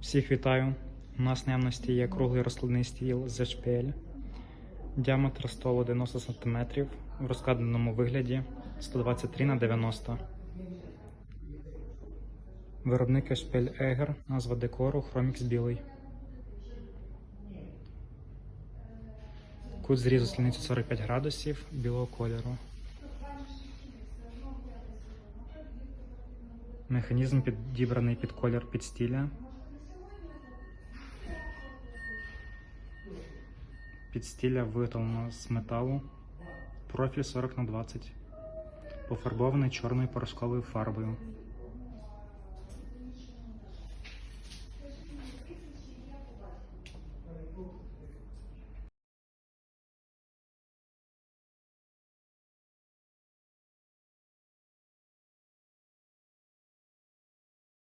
Всіх вітаю. У нас наявності є круглий розкладний стіл з HPL. Діаметр столу 90 см в розкладеному вигляді 123 на 90 Виробник HPL Eger, назва декору Chromix білий. Кут зрізу сліниці 45 градусів білого кольору. Механізм підібраний під колір підстіля. Підстіля виготовлено з металу. Профіль 40 на 20 Пофарбований чорною порошковою фарбою.